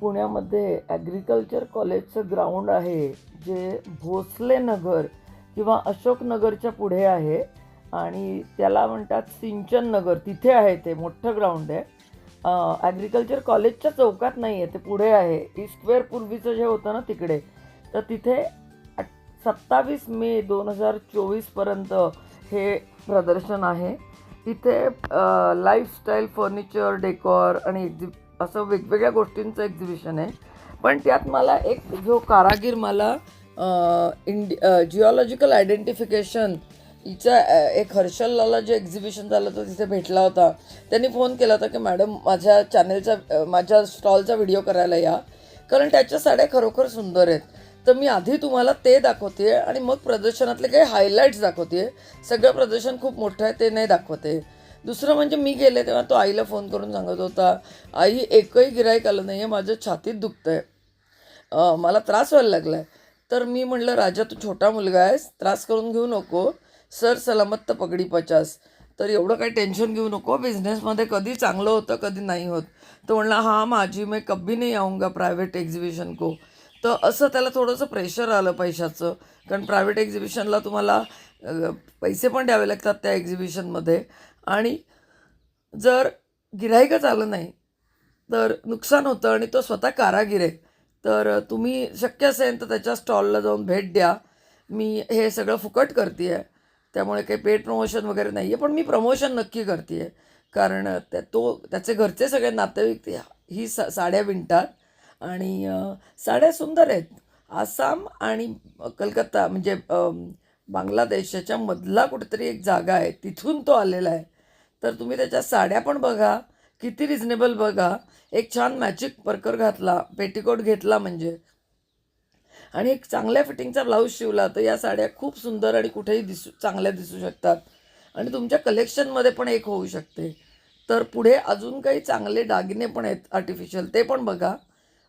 पुण्यामध्ये ॲग्रिकल्चर कॉलेजचं ग्राउंड आहे जे भोसले नगर किंवा अशोकनगरच्या पुढे आहे. आणि त्याला म्हणतात सिंचन नगर. तिथे आहे ते मोठं ग्राउंड आहे. ॲग्रिकल्चर कॉलेजच्या चौकात नाही आहे ते पुढे आहे. इस्क्वेअर पूर्वीचं जे होतं ना तिकडे तर तिथे सत्तावीस मे दोन हजार चोवीसपर्यंत हे प्रदर्शन आहे. तिथे लाईफस्टाईल फर्निचर डेकॉर आणि एक्झि असं वेगवेगळ्या गोष्टींचं एक्झिबिशन आहे. पण त्यात मला एक जो कारागीर मला इंडि जिओलॉजिकल आयडेंटिफिकेशन हिचा एक हर्षलला जे एक्झिबिशन झालं होतं तिथे भेटला होता. त्यांनी फोन केला होता की मॅडम माझ्या चॅनेलचा माझ्या स्टॉलचा व्हिडिओ करायला या. कारण त्याच्या साड्या खरोखर सुंदर आहेत. तर मी आधी तुम्हाला ते दाखवते आणि मग प्रदर्शनातले काही हायलाईट्स दाखवते. सगळं प्रदर्शन खूप मोठं आहे ते नाही दाखवते. दुसरं म्हणजे मी गेले तेव्हा तो आईला फोन करून सांगत होता आई एकही गिराईक आलं नाही आहे माझं छातीत दुखतं आहे मला त्रास व्हायला लागला आहे तर मी म्हणलं राजा तू छोटा मुलगा आहेस त्रास करून घेऊ नको. सर सलामत तर पगडी पचास. तर एवढं काही टेन्शन घेऊ नको बिझनेसमध्ये कधी चांगलं होतं कधी नाही होत. तो म्हणला हां माझी मैं कभी नाही आऊंगा प्रायव्हेट एक्झिबिशन को. तर असं त्याला थोडंसं प्रेशर आलं पैशाचं कारण प्रायव्हेट एक्झिबिशनला तुम्हाला पैसे पण द्यावे लागतात त्या एक्झिबिशनमध्ये. आणि जर गिराईकच आलं नाही तर नुकसान होतं आणि तो स्वतः कारागिर आहे तर तुम्ही शक्य असेल तर त्याच्या स्टॉलला जाऊन भेट द्या. मी हे सगळं फुकट करते आहे त्यामुळे काही पेड प्रमोशन वगैरे नाही आहे पण मी प्रमोशन नक्की करते आहे कारण त्या तो त्याचे घरचे सगळे नातेवाईक ही सा साड्या विणतात आणि साड्या सुंदर आहेत. आसाम आणि कलकत्ता म्हणजे अम, बांगलादेशाच्या मधला कुठेतरी एक जागा आहे तिथून तो आलेला आहे. तर तुम्ही त्याच्या साड्या पण बघा किती रिझनेबल बघा. एक छान मॅचिक परकर घातला पेटीकोट घेतला म्हणजे. आणि एक चांगल्या फिटिंगचा ब्लाऊज शिवला तर या साड्या खूप सुंदर आणि कुठेही दिसू चांगल्या दिसू शकतात. आणि तुमच्या कलेक्शनमध्ये पण एक होऊ शकते. तर पुढे अजून काही चांगले दागिने पण आहेत आर्टिफिशियल ते पण बघा.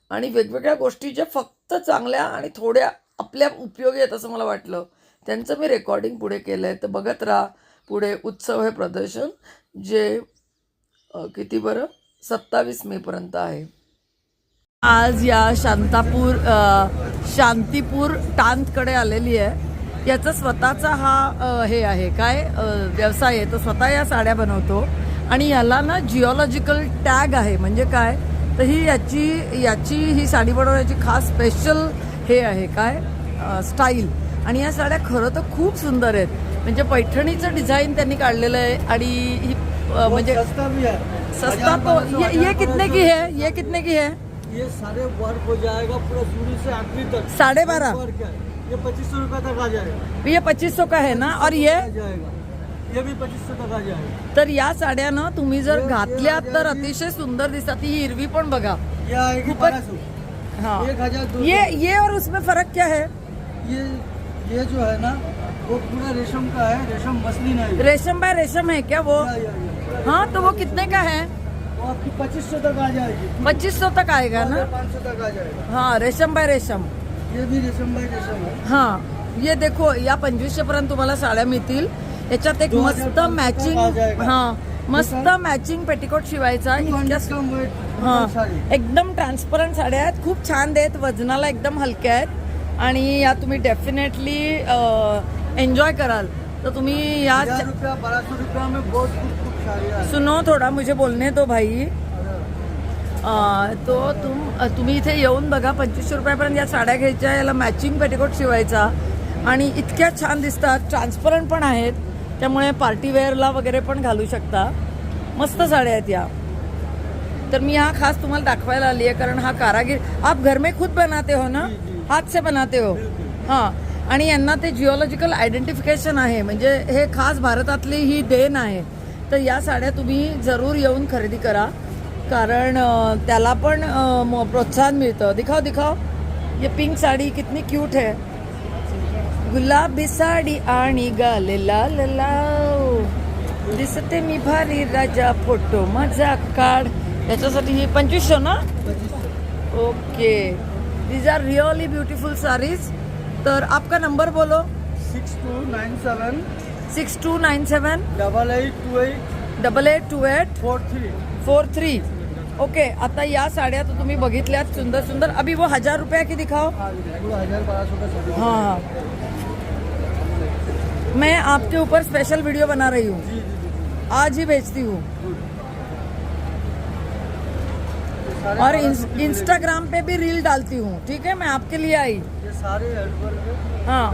आणि वेगवेगळ्या गोष्टी ज्या फक्त चांगल्या आणि थोड्या आपल्या उपयोगी आहेत असं मला वाटलं. त्यांचं मी रेकॉर्डिंग पुढे केलं आहे तर बघत राहा. पुढे उत्सव हे प्रदर्शन जे किती बरं? सत्तावीस मेपर्यंत आहे. आज या शांतापूर शांतीपूर टांतकडे आलेली आहे. याचा स्वतःचा हा हे आहे. काय? व्यवसाय आहे. तो स्वतः या साड्या बनवतो. आणि याला ना जिओलॉजिकल टॅग आहे. म्हणजे काय? तर ही याची याची ही साडी बनवण्याची खास स्पेशल हे आहे. काय? स्टाईल आणि या साड्या खरं तर खूप सुंदर आहेत. म्हणजे पैठणीचं डिझाईन त्यांनी काढलेलं आहे आणि ही अ, म्हणजे सस्ता है तो ये ये कितने की है? ये कितने की है? ये सारे वर्क हो जाएगा पूरा शुरू से आखिरी तक। साढ़े बारह? वर्क है? ये पच्चीस सौ रुपये तक आ जाएगा। ये पच्चीस सौ का है ना? और ये? आ जाएगा। ये भी पच्चीस सौ तक आ जाएगा। तर या साड्या ना तुम्ही जर घातल्या तर अतिशय सुंदर दिसतात. ही हिरवी पण बघा. बारह हाँ. ये ये और उसमें फर्क क्या है? ये ये जो है ना वो पूरा रेशम का है रेशम मछली नहीं रेशम बाय रेशम है क्या वो? या, या, या। हाँ तो वो कितने का है? वो आपकी पच्चीस सौ तक आ जाएगी। पच्चीस सौ तक आएगा ना? पाँच सौ तक आ जाएगा। हाँ रेशम बाय रेशम। ये भी रेशम बाई रेशम है। हां ये देखो या पंचवीसशे पर्यंत तुम्हाला साड्या मिळतील. याच्यात एक मस्त मॅचिंग. हां मस्त मॅचिंग पेटिकोट शिवायचा. हां एकदम ट्रान्सपरंट साड्या आहेत. खूप छान आहेत वजनाला एकदम हलक्या आहेत. आणि या तुम्ही डेफिनेटली एन्जॉय कराल. तर तुम्ही या हजार रुपया बारह सौ रुपया में बहुत खूब खूब साड़ियाँ सुनो थोडा मुझे बोलने दो भाई. अं, तो तुम तुम्ही इथे येऊन बघा पंचवीसशे रुपयापर्यंत या साड्या घ्यायच्या याला मॅचिंग पेटिकोट शिवायचा. आणि इतक्या छान दिसतात ट्रान्सपरंट पण आहेत. त्यामुळे पार्टीवेअरला वगैरे पण घालू शकता. मस्त साड्या आहेत या. तर मी हा खास तुम्हाला दाखवायला आली आहे कारण हा कारागीर आप घर में खुद बनाते हो ना? हात से बनाते हो. हां. आणि यांना ते जिओलॉजिकल आयडेंटिफिकेशन आहे. म्हणजे हे खास भारतातली ही देण आहे. तर या साड्या तुम्ही जरूर येऊन खरेदी करा. कारण त्याला पण प्रोत्साहन मिळतं. दिखाव दिखाव ये पिंक साडी कितनी क्यूट है. गुलाबी साडी आणि गाले लाल लाव. दिसते मी भारी राजा फोटो. माझा काढ याच्यासाठी ही पंचवीसशे ना? Okay. These are really beautiful saris तर आपका नंबर बोलो. Six two nine seven six two nine seven double eight two eight double eight two eight four three four three. Okay आता या साड्या तर तुम्ही बघितल्यात सुंदर सुंदर. अभी वो हज़ार रुपया की दिखाओ. हाँ साड़ी. हाँ मैं आपके ऊपर स्पेशल वीडियो बना रही हूँ। आज ही भेजती हूँ ये सारे और 1200 इंस, की मिलेगी। इंस्टाग्राम पे भी रील डालती हूँ ठीक है? मैं आपके लिए आई। ये सारे हाँ।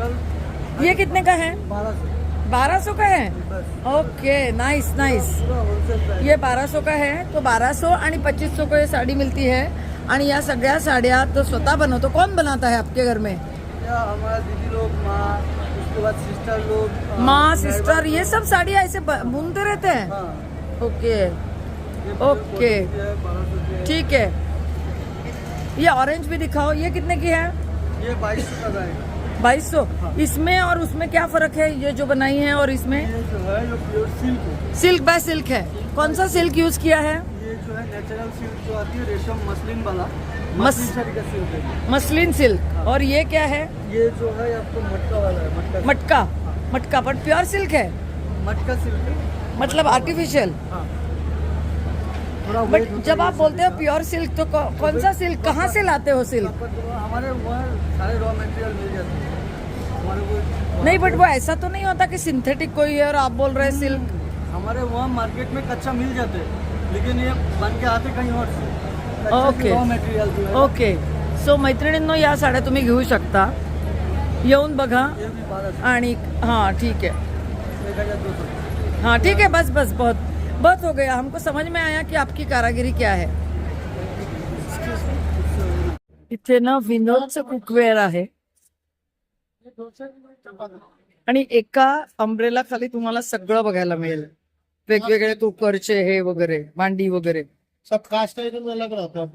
ये कितने का है? बारह सौ। का है? ओके नाइस नाइस ये बारह सौ का है तो 1200 आणि 2500 को ये साड़ी मिलती है। आणि या सगळ्या साड्या तो स्वतः बनवतो कौन बनाता है आपके घर में? हमारा दीदी लोग माँ उसके बाद सिस्टर लोग माँ सिस्टर ये सब साड़ियाँ ऐसे बुनते रहते हैं? हाँ। ओके। ओके। है ठीक है। ये ऑरेंज भी दिखाओ। ये कितने की है? ये बाईस सौ का बाईस सौ। इसमें और उसमें क्या फ़र्क है? ये जो बनाई है और इसमें? ये जो है ये प्योर सिल्क है। सिल्क बाय सिल्क है। कौन सा सिल्क यूज़ किया है? ये जो है नेचुरल सिल्क जो आती है रेशम मसलिन वाला। मस- सिल्क मसलिन सिल्क। और ये क्या है? ये जो है आपको मटका वाला है मटका मटका। मटका पर प्योर सिल्क है? मटका सिल्क मतलब आर्टिफिशियल हाँ। बट जब आप बोलते हो प्योर सिल्क तो कौन सा सिल्क कहाँ से लाते हो सिल्क तो हमारे वहाँ सारे रॉ मटेरियल मिल जाते हैं। नहीं बट वो ऐसा तो नहीं होता कि सिंथेटिक कोई है और आप बोल रहे हैं सिल्क हमारे वहाँ मार्केट में कच्चा मिल जाते हैं लेकिन ये बन के आते कहीं और से। ओके. मटेरियल ओके सो मैत्रिणींनो या साड्या तुम्ही घेऊ शकता. येऊन बघा. आणि हाँ ठीक है सौ हाँ ठीक है बस बस बहुत बहुत हो गया। हमको समझ में आया कि आपकी कारागिरी क्या है। इथे ना विनोदचं कुकवेअर आहे। आणि एका अम्ब्रेला खाली तुम्हाला सगळं बघायला मिळेल. वेगवेगळे कुकरचे हे वगैरे मांडी वगैरे. सब कास्ट आइटम अलग रहता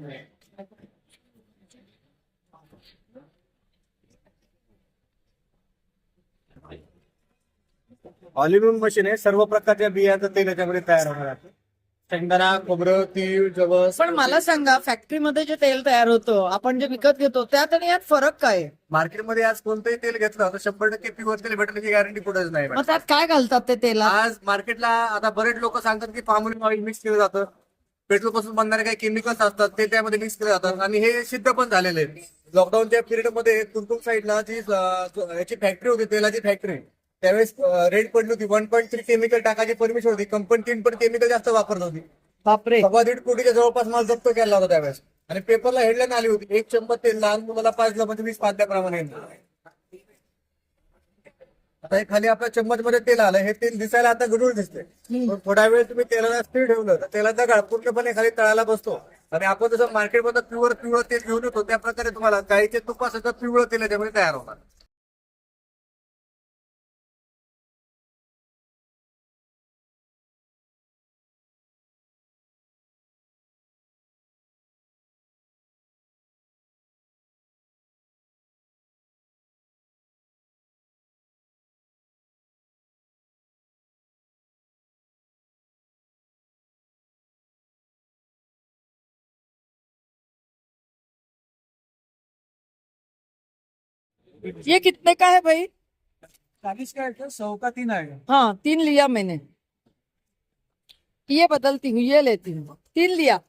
ऑल इन मशीन आहे. सर्व प्रकारच्या बियांचं तेल याच्यामध्ये तयार होणार आहे. शेंगदाणा खोबरं तीळ जवस. पण मला सांगा फॅक्टरीमध्ये जे तेल तयार होतं आपण जे विकत घेतो त्यात आणि यात फरक काय आहे? मार्केटमध्ये आज कोणतंही तेल घेतलं तर शंभर टक्के प्युअर तेल भेटण्याची गॅरंटी कुठेच नाही मग त्यात काय घालतात ते तेलात? आज मार्केटला आता बरेच लोक सांगतात की पामोलिन ऑइल मिक्स केलं जातं. पेट्रोलपासून बनणारे काही केमिकल्स असतात ते त्यामध्ये मिक्स केले जातात. आणि हे सिद्ध पण झालेले आहे. लॉकडाऊनच्या पिरियडमध्ये तुमतुम साईडला जी अं, याची फॅक्टरी होती तेलाची फॅक्टरी त्यावेळेस रेट पडली होती. वन पॉईंट थ्री केमिकल टाकायची परमिशन होती. कंपनी तीन पण केमिकल जास्त वापरत होती. बापरे. सव्वा दीड कोटीच्या जवळपास माल जप्त केला होता त्यावेळेस. आणि पेपरला हेडलाईन आली होती. एक चंपत तेल लहान मुलाला पाच म्हणजे वीस पाचल्याप्रमाणे आता हे खाली आपल्या चम्मच मध्ये तेल आलं. हे तेल दिसायला आता गडूळ दिसते थोडा वेळ तुम्ही तेलाला स्थिर ठेवलं तर तेलाचा गाळ पूर्णपणे खाली तळाला बसतो. आणि आपण जसं मार्केटमध्ये प्युअर पिवळं तेल घेऊन येतो त्या प्रकारे तुम्हाला गाईचे तुपासाचं पिवळं तेल याच्यामध्ये तयार होणार ये कितने का है भाई? चालीस का है सौ का तीन आएगा। हाँ तीन लिया मैंने। ये बदलती हूँ ये लेती हूँ। तीन लिया।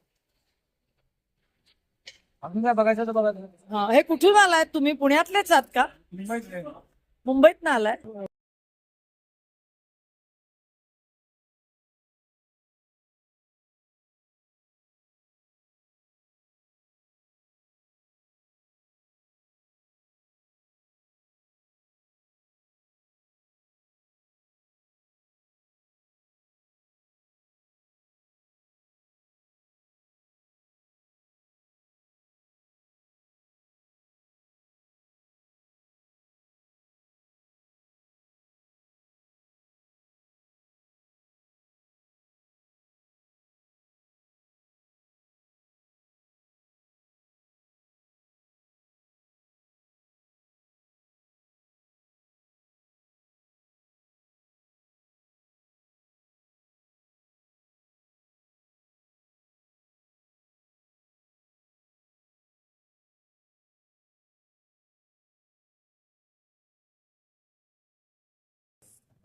अजून काय बघायचं तर बघायचं। हा हे कुठून आलाय? तुम्ही पुण्यातलेच आहात का? मुंबईत मुंबईत ना आलाय?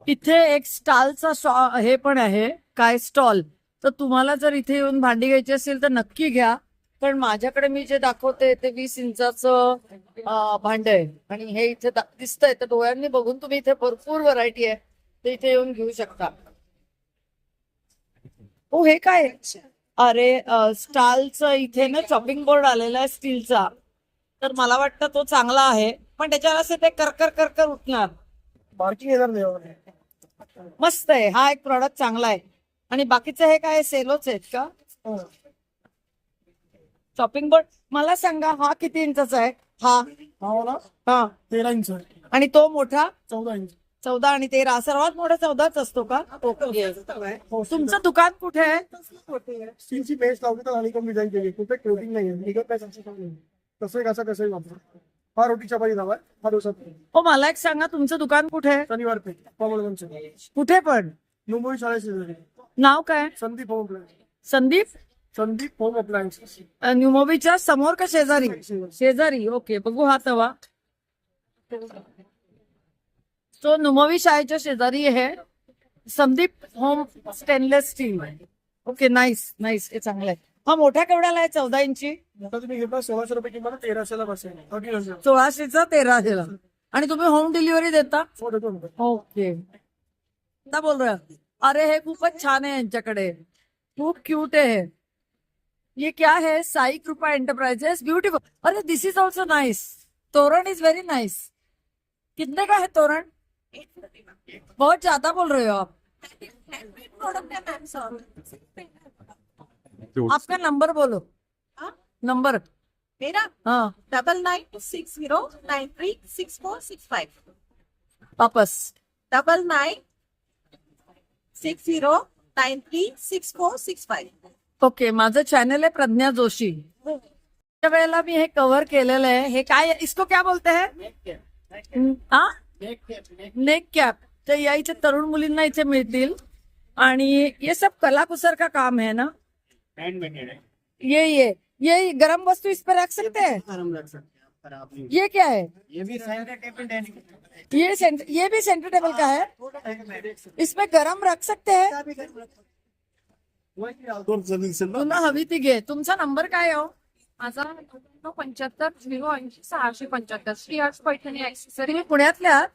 इथे एक स्टॉलचा शॉ हे पण आहे काय स्टॉल? तर तुम्हाला जर इथे येऊन भांडी घ्यायची असेल तर नक्की घ्या. पण माझ्याकडे मी जे दाखवते ते वीस इंचाचं भांड आहे. आणि हे इथे दा- दिसतंय. तर डोळ्यांनी बघून तुम्ही इथे भरपूर व्हरायटी आहे. ते इथे येऊन घेऊ शकता. हो हे काय? अरे स्टॉलचं इथे ना चॉपिंग बोर्ड आलेला आहे स्टीलचा तर मला वाटतं तो चांगला आहे. पण त्याच्यावर असे ते करकर करकर उठणार. मस्त आहे. हा एक प्रॉडक्ट चांगला आहे. आणि बाकीचे हे काय सेलोच आहेत का? शॉपिंग बोर्ड मला सांगा हा किती इंचाचा आहे? हा. हा हा. तेरा इंच आणि तो मोठा? चौदा इंच. चौदा आणि तेरा. सर्वात मोठा चौदाच असतो का? ओके. हो, तुमचं दुकान कुठे आहे? स्टीलची बेस लावली तर आणि डिझाईन केली कुठे कोटिंग नाही नाही. कसं कसं कसंही हा रोटी चपाती नाव आहे. हा डोसा हो मला एक सांगा तुमचं दुकान कुठे आहे? शनिवार पेठ कुठे पण? मुंबई शाळेचे नाव काय? Sandeep home appliance Sandeep? Sandeep home appliance न्यूमोबीच्या समोर का शेजारी? शेजारी ओके बघू हा तवा. तो नुमोवी शाळेच्या शेजारी आहे. Sandeep home stainless steel okay nice nice हे चांगलं आहे. हा मोठा केवढ्याला आहे? चौदा इंची? आता तुम्ही घेतला सोळाशे रुपये किंमत तेराशेला बसेल. अडीच हजार सोळाशेचा तेराशेला. आणि तुम्ही होम डिलिव्हरी देता? हो, देतो ना. ओके. आता बोल रहा अरे हे खूपच छान आहे यांच्याकडे. खूप क्यूट आहे हे. ये क्या है? साई कृपा एंटरप्राइजेस ब्यूटीफुल अरे this is also nice toran is very nice कितने का है तोरण? बहुत ज्यादा बोल रहे हो आप. आपका नंबर बोलो. हाँ? नंबर. मेरा? हाँ. Double nine six zero nine three six four six five. वापस. Double nine six zero nine three six four six five. Okay माझं चॅनल आहे प्रज्ञा जोशी. त्या वेळेला मी हे कव्हर केलेलं आहे. हे काय इसको क्या बोलते हैं? हा नेक कॅप तर या इथे तरुण मुलींना इथे मिळतील. आणि ये सब कलाकुसर का काम है ना? ये ये ये गरम वस्तु इस पर रख सकते हैं? आराम रख सकते हैं आप, पर आप नहीं। ये क्या है? ये भी सेंटर टेबल डाइनिंग ये सेंटर ये भी सेंटर टेबल का है। इसमें गरम रख सकते हैं? हवी ती घे. तुमचा नंबर काय हो? माझा पंच्याहत्तर झिरो ऐंशी सहाशे पंच्याहत्तर. श्रीहर्ष पैठणी ऍक्सेसरी तुम्ही पुण्यातल्या आहात?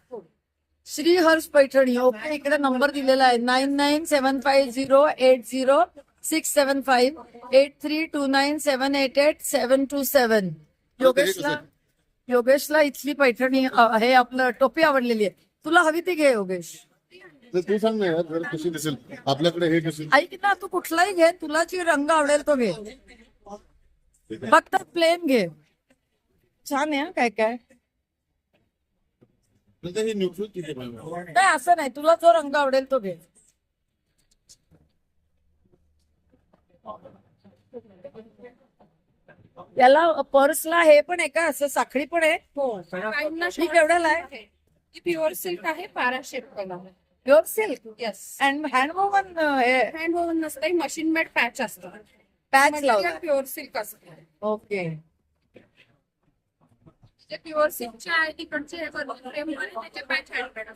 श्री हर्ष पैठणी. ओके इकडे नंबर दिलेला आहे. Nine nine seven five zero eight zero. Six seven five eight three two nine seven eight eight seven two seven योगेशला योगेशला इथली पैठणी अ, हे आपलं टोपी आवडलेली आहे. तुला हवी ती घे योगेश. तर तू सांग ना यार जरा कशी दिसेल. आपल्याकडे हे दिसेल. ऐक ना तू कुठलाही घे तुला जी रंग आवडेल तो घे. फक्त प्लेन घे. छान आहे हं, काय काय? हे न्यूट्रल. नाही असं नाही. तुला जो रंग आवडेल तो घे. याला पर्सला हे पण आहे का असं साखळी पण आहे. काहींना ही केवढ्याला आहे. ही प्युअर सिल्क आहे बाराशे रुपयाला pure silk yes and hand woven हे? हँड वोवन नसतं मशीन मेड पॅच असतं. पॅच लावला प्युअर सिल्क असतं. ओके जे प्युअर सिल्कचे आहे तिकडचे हे त्याचे पॅच हँडमेड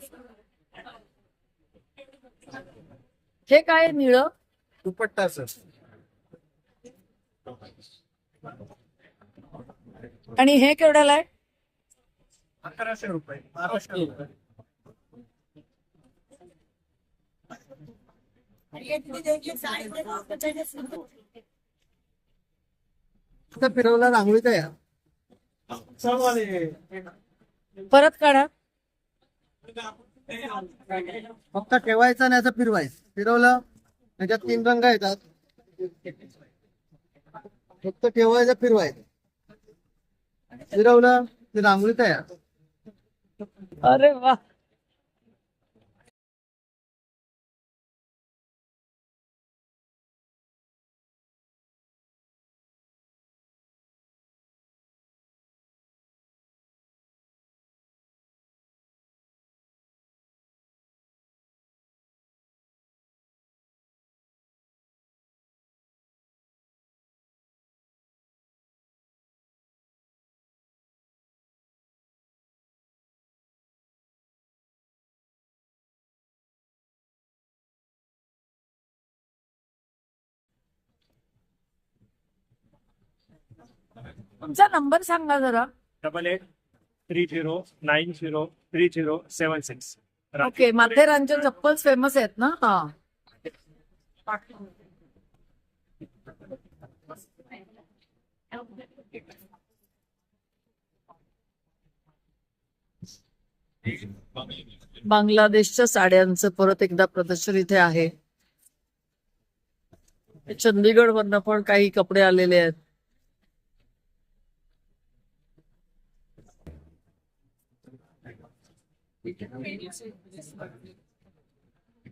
हे काय आहे निळं? दुपट्टा सर आणि हे केवढ्याला आहे? अकराशे रुपये. बाराशे रुपये. फिरवला रांगोळीचा या. परत काढा. फक्त ठेवायचं नाही असं फिरवायचं. फिरवलं त्याच्यात तीन रंग येतात. फक्त ठेवायचं फिरवायचं. फिरवलं ते रांगोळी तयार अरे वा. तुमचा नंबर सांगा जरा. Double eight three zero nine zero three zero seven six. Okay माथेरानच्या चप्पल फेमस आहेत ना? हा. बांगलादेशच्या साड्यांचं परत एकदा प्रदर्शन इथे आहे. चंदीगड वरनं पण काही कपडे आलेले आहेत.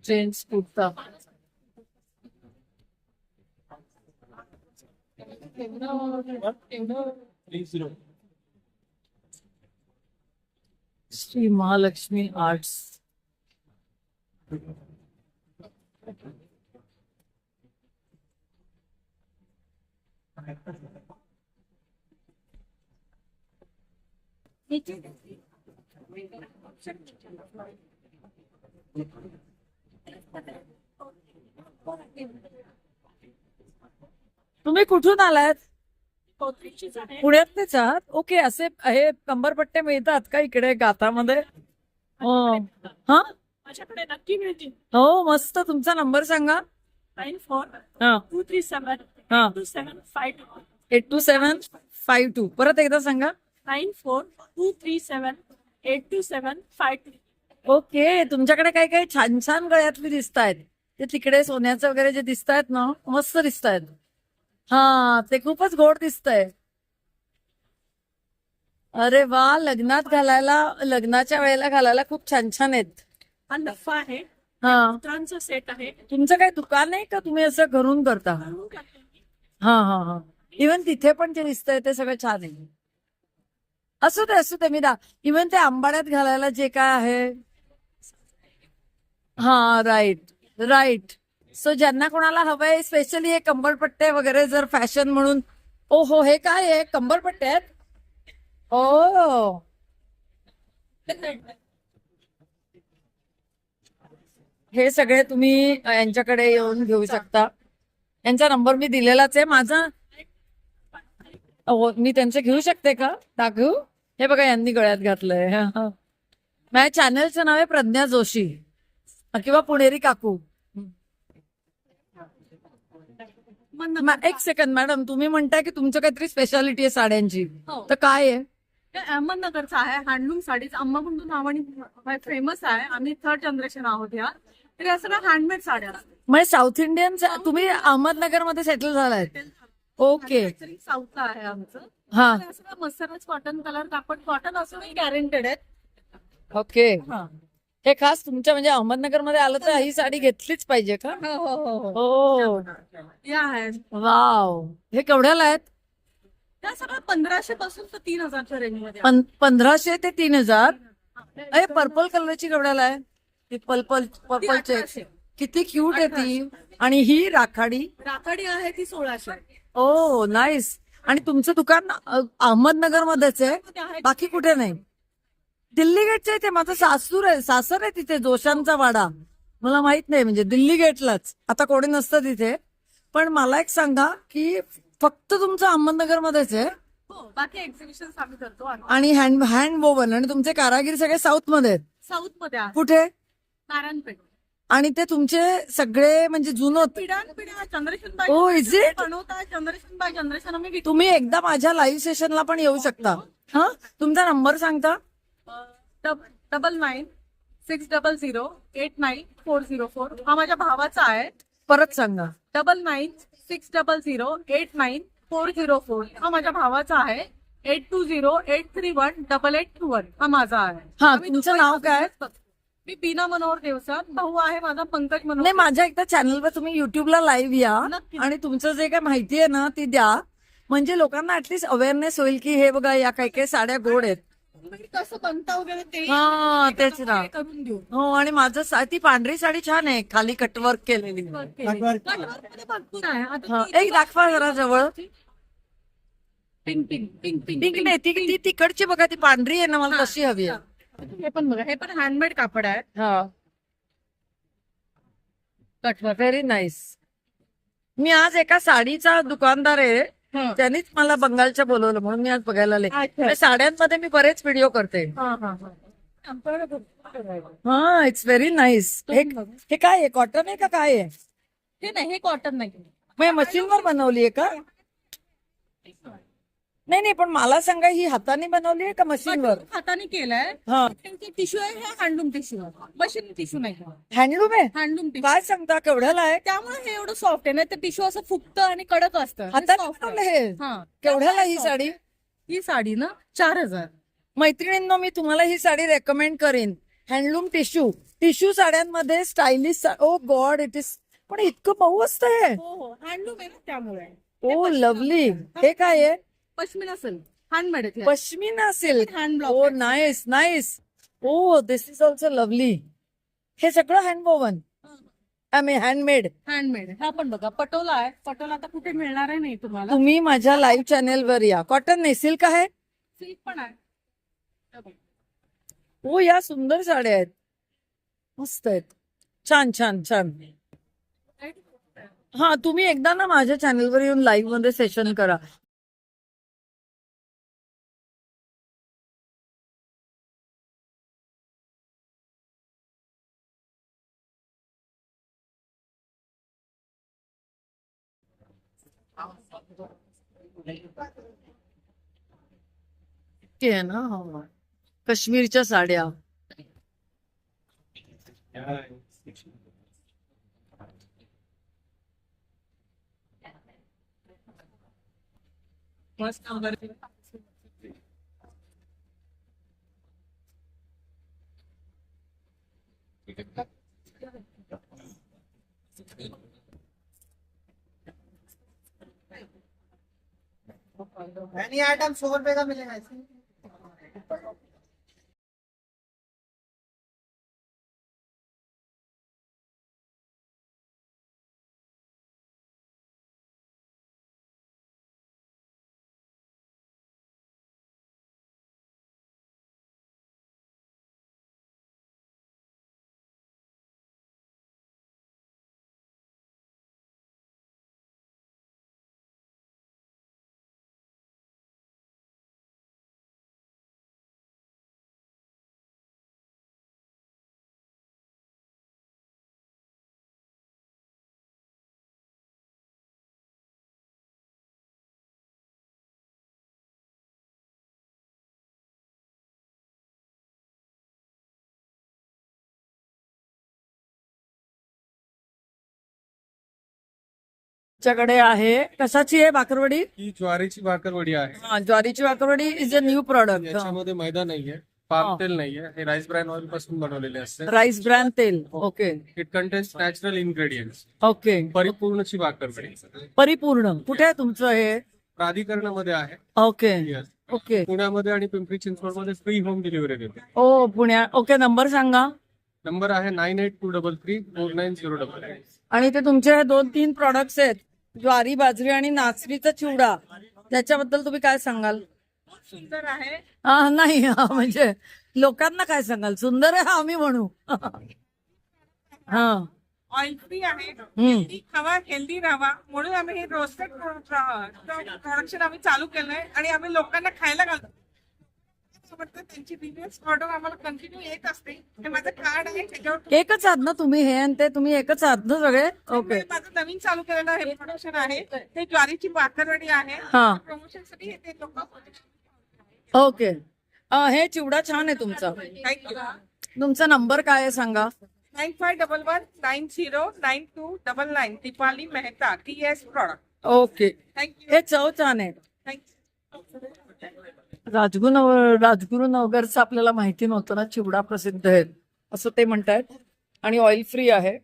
Gents kurta Shri Mahalakshmi arts. तुम्ही कुठून आलात पुण्यातलेच आहात ओके असे हे कंबरपट्टे मिळतात का इकडे गातामध्ये? हो. हा? माझ्याकडे नक्की मिळतील हो मस्त. तुमचा नंबर सांगा. नाईन फोर हा. टू थ्री सेवन हा. Two seven five two eight two seven five two. परत एकदा सांगा. Nine four two three seven eight two seven five two. Okay तुमच्याकडे काही काही छान छान गळ्यातली दिसत आहेत ते तिकडे सोन्याचं वगैरे जे दिसत आहेत ना मस्त दिसत आहेत हा ते खूपच गोड दिसतंय. अरे वा लग्नात घालायला लग्नाच्या वेळेला घालायला खूप छान छान आहेत. हा नफा आहे. हा. सेट आहे. तुमचं काही दुकान आहे का? तुम्ही असं घरून करता? हा हा हा. इवन तिथे पण जे दिसतंय ते सगळं छान आहे. असू दे असू दे मी दा इव्हन ते आंबाड्यात घालायला जे काय आहे. हा राईट राईट सो ज्यांना कोणाला हवंय स्पेशली हे कंबरपट्टे वगैरे जर फॅशन म्हणून ओ हो हे काय आहे? कंबरपट्टे आहेत? ओ हे सगळे तुम्ही यांच्याकडे येऊन घेऊ शकता. यांचा नंबर मी दिलेलाच आहे. माझा मी त्यांचे घेऊ शकते का? दाखवू? हे बघा यांनी गळ्यात घातलंय. माझ्या चॅनलचं नाव आहे प्रज्ञा जोशी. किंवा पुणेरी काकू. एक सेकंड मॅडम तुम्ही म्हणताय की तुमचं काहीतरी स्पेशालिटी आहे साड्यांची. हो. तर काय आहे? अहमदनगरचा आहे हँडलूम साडीज अंबाकुंडू नावाने फेमस आहे. आम्ही थर्ड जनरेशन आहोत या तर या सगळ्या हँडमेड साड्या. म्हणजे साऊथ इंडियन तुम्ही अहमदनगरमध्ये सेटल झालाय ओके साऊथला आहे आमचं. हा. मस्तरच कॉटन कलर कापड कॉटन असूनही गॅरंटेड आहेत. ओके. हे. खास तुमच्या म्हणजे अहमदनगरमध्ये आलं तर ही साडी घेतलीच पाहिजे का? हो हो हो हो. वाव. हे केवढ्याला आहेत? त्या सगळ्या पंधराशे पासून तर तीन हजारच्या रेंजमध्ये पंधराशे ते तीन हजार? अरे पर्पल कलरची केवढ्याला आहे? ती पर्पल पर्पलचे. किती क्यूट आहे ती. आणि ही राखाडी? राखाडी आहे ती सोळाशे. ओ नाईस आणि तुमचं दुकान अहमदनगर मध्येच आहे. बाकी कुठे नाही. दिल्ली गेटच्या इथे माझं सासूर आहे. सासर आहे तिथे जोशांचा वाडा. मला माहीत नाही म्हणजे दिल्ली गेटलाच. आता कोणी नसतं तिथे. पण मला एक सांगा की फक्त तुमचं अहमदनगर मध्येच आहे? हो, बाकी एक्झिबिशन आम्ही करतो आणि हँड हँड वोवन आणि तुमचे कारागीर सगळे साऊथमध्ये आहेत. साऊथमध्ये कुठे? नारायणपेठ. आणि ते तुमचे सगळे म्हणजे जुनं generation Oh, generation by generation आम्ही विकतो. तुम्ही एकदा माझ्या लाईव्ह सेशनला पण येऊ शकता. हा? तुमचा नंबर सांगता? Double nine six double zero eight nine four zero four हा माझ्या भावाचा आहे. परत सांगा. Double nine six double zero eight nine four zero four हा माझ्या भावाचा आहे. Eight two zero eight three one double eight two one हा माझा आहे. हा, तुमचं नाव काय? मी बीना मनोहर देवसा भाऊ आहे माझा पंकज नाही मनोहर माझ्या एकदा चॅनलवर तुम्ही युट्यूबला लाईव्ह या नक्की. आणि तुमचं जे काय माहिती आहे ना ती द्या. म्हणजे लोकांना ऍटलीस्ट अवेअरनेस होईल की हे बघा या काही काही साड्या गोड आहेत. म्हणजे कसं बनतं वगैरे ते हा तेच ना. हे करून देऊ. हो आणि माझं सा- ती पांढरी साडी छान आहे. खाली कटवर्क केलेली. कटवर्कमध्ये भरपूर आहे. आता हा, ती- एक दाखवा जरा जवळ. Pink pink pink pink pink नाही ती ती तिकडची बघा ती पांढरी आहे ना मला तशी हवी आहे. हे पण बघा हे पण हँडमेड कापड आहे हा. व्हेरी नाईस मी आज एका साडीचा दुकानदार आहे. हं. त्यांनीच मला बंगालच्या बोलवलं म्हणून मी आज बघायला आले. अच्छा. त्या साड्यांमध्ये मी बरेच व्हिडिओ करते. हा हा हा. आमच्याकडे भरपूर आहे. हा इट्स व्हेरी नाईस हे हे काय आहे? कॉटन आहे का काय आहे? हे नाही हे कॉटन नाही. मशीनवर बनवली आहे का? नाही नाही पण मला सांगा ही हाताने बनवली आहे का मशीनवर? हाताने केलंय. हा. टिश्यू आहे हे हँडलूम टिश्यू आहे. मशीन टिश्यू नाही. हँडलूम आहे? हँडलूम टिश्यू काय सांगता केवढ्याला आहे? त्यामुळे हे एवढं सॉफ्ट आहे. नाही तर टिश्यू असं फुगतं आणि कडक असतं. हे हाताने soft बनवलं आहे. हे? हा. केवढ्याला ही. साडी? ही साडी ना चार हजार मैत्रिणींनो मी तुम्हाला ही साडी रेकमेंड करेन. हँडलूम टिश्यू टिश्यू साड्यांमध्ये stylish oh god it is पण इतकं मऊ असतं हे. हो हो. हँडलूम आहे ना त्यामुळे. ओ लवली हे काय आहे? पश्मिना असेल. हँडमेड आहे pashmina silk hand oh block nice nice oh this is also lovely हे सगळं हँडवोवन हँडमेड हँडमेड हा पण बघा पटोला आहे. पटोला आता कुठे मिळणार आहे नाही तुम्हाला. तुम्ही माझ्या लाईव्ह चॅनेलवर या. कॉटन नाही सिल्क आहे? सिल्क पण आहे. हो या सुंदर साड्या आहेत. मस्त आहेत. छान छान छान. हा तुम्ही एकदा ना माझ्या चॅनेलवर येऊन लाईव्हमध्ये सेशन करा. ना हो, हो. काश्मीरच्या साड्या एनी आइटम सौ रुपए का मिलेगा इसमें च्याकडे आहे. कशाची आहे बाकरवडी ही ज्वारीची भाकरवडी आहे. हा, ज्वारीची bakarwadi is a new product याच्यामध्ये मैदा नाहीये पाम तेल नाहीये. हे राईस ब्रँड ऑइलपासून बनवलेले असते. राईस ब्रँड तेल. Okay it contains natural ingredients okay परिपूर्णची bhakarwadi. Paripurna. कुठे आहे तुमचं हे? प्राधिकरणामध्ये आहे. Okay Yes. ओके पुण्यामध्ये आणि पिंपरी चिंचवडमध्ये फ्री होम डिलिव्हरी देते. ओ पुण्या ओके नंबर सांगा. नंबर आहे nine eight two double three four nine zero double आणि ते तुमचे हे दोन तीन प्रॉडक्ट्स आहेत. ज्वारी बाजरी आणि नाचणीचा चिवडा. त्याच्याबद्दल तुम्ही काय सांगाल? सुंदर आहे. हा नाही हा, म्हणजे लोकांना काय सांगाल? सुंदर आहे आम्ही म्हणू. हा. ऑइल फ्री आहे. हेल्दी खावा हेल्दी राहावा. म्हणून आम्ही हे रोस्टेड प्रोडक्शन आम्ही चालू केलंय आणि आम्ही लोकांना खायला घालतो. आवडतं, त्यांची रिव्ह्यूज ऑर्डर आम्हाला कंटिन्यू येत असते. हे माझं कार्ड आहे त्याच्यावर एकच आहात ना तुम्ही हे आणि ते तुम्ही एकच आहात ना सगळे? ओके माझं नवीन चालू केलेलं हे प्रोडक्शन आहे. हे ज्वारीची भाकरवडी आहे. हा. प्रमोशनसाठी हे ते लोक ओके अं, हे चिवडा छान आहे तुमचा. तुमचा नंबर काय आहे सांगा? Nine five double one nine zero nine two double nine Deepali Mehta T S product okay thank you हे चव छान आहे. थँक्यू राजगुरू राजगुरू नवगरचं आपल्याला माहिती नव्हतं ना चिवडा प्रसिद्ध आहे. असं ते म्हणतायत. आणि ऑइल फ्री आहे.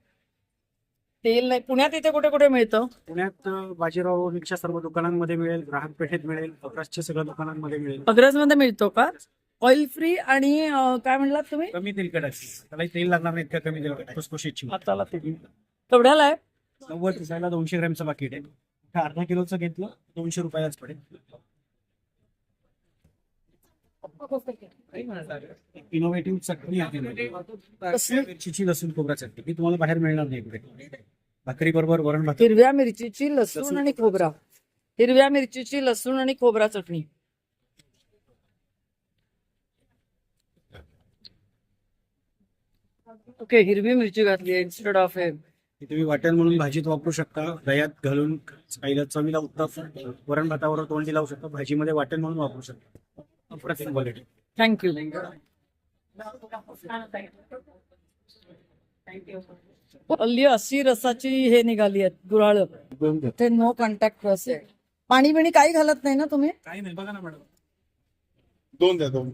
तेल नाही. पुण्यात इथे कुठे कुठे मिळतं? पुण्यात अ, बाजीराव रिक्षा सर्व दुकानांमध्ये मिळेल ग्राहक पेठेत मिळेल अकराशच्या सगळ्या दुकानांमध्ये मिळेल. अग्रजमध्ये मिळतो का? ऑइल फ्री आणि अं, काय म्हणलात तुम्ही? कमी तेलकट त्याला तेल लागणार नाही इतकं कमी तेलकट खुसखुशीची हाताला तेल. केवढ्याला आहे? नव्वद दिसायला दोनशे ग्रॅमचं पाकिट आहे. अर्धा किलोचं घेतलं दोनशे रुपयालाच पडेल. इनोव्हेटिव्ह चटणी आहे. मिरचीची लसूण खोबरा चटणी. ही तुम्हाला बाहेर मिळणार नाही कुठे भाकरी बरोबर वरण भात. हिरव्या मिरचीची लसूण आणि खोबरा. हिरव्या मिरचीची लसूण आणि खोबरा चटणी. ओके हिरवी मिरची घातली इन्स्टेड ऑफ हे. तुम्ही वाटेल म्हणून भाजीत वापरू शकता. दह्यात घालून खायला चवीला उत्तम वरण भातावर तोंडी लावू शकता. भाजीमध्ये वाटेल म्हणून वापरू शकता. अप्रतिम क्वालिटी थँक्यू हल्ली अशी रसाची हे निघाली आहेत गुराळ. ते नो कॉन्टॅक्ट रस. आहे पाणी बिणी काही घालत नाही ना तुम्ही? काही नाही बघा ना मॅडम. दोन द्या दोन.